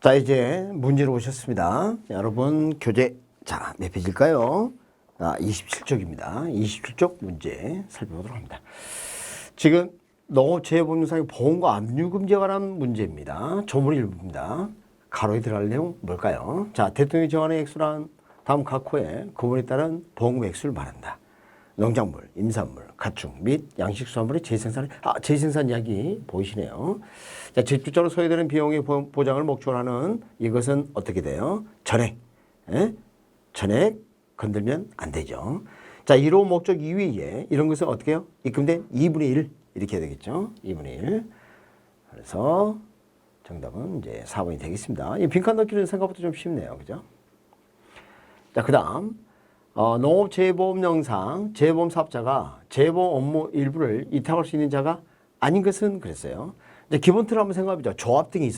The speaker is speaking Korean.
자, 이제 문제로 오셨습니다. 여러분, 교재, 자, 몇 페이지일까요? 아, 27쪽입니다. 27쪽 문제 살펴보도록 합니다. 지금 농업재해법률상의 보험과 압류금지에 관한 문제입니다. 조문 일부입니다. 가로에 들어갈 내용 뭘까요? 자, 대통령이 정하는 액수란 다음 각 호에 구분에 따른 보험금 액수를 말한다. 농작물, 임산물, 가축 및 양식수산물의 재생산, 아, 재생산 이야기 보이시네요. 자, 집주자로 소요되는 비용의 보- 보장을 목적으로 하는 이것은 어떻게 돼요? 전액. 예? 전액 건들면 안 되죠. 자, 1호 목적 이외에 이런 것은 어떻게 해요? 입금된 2분의 1 이렇게 해야 되겠죠. 2분의 1. 그래서 정답은 이제 4번이 되겠습니다. 이 빈칸 넣기는 생각보다 좀 쉽네요. 그죠? 자, 그 다음, 어, 농업재해보험 영상, 재해보험 사업자가 재해보험 업무 일부를 이탁할 수 있는 자가 아닌 것은 그랬어요. 이제 기본 틀을 한번 생각해보죠. 조합 등이 있어요.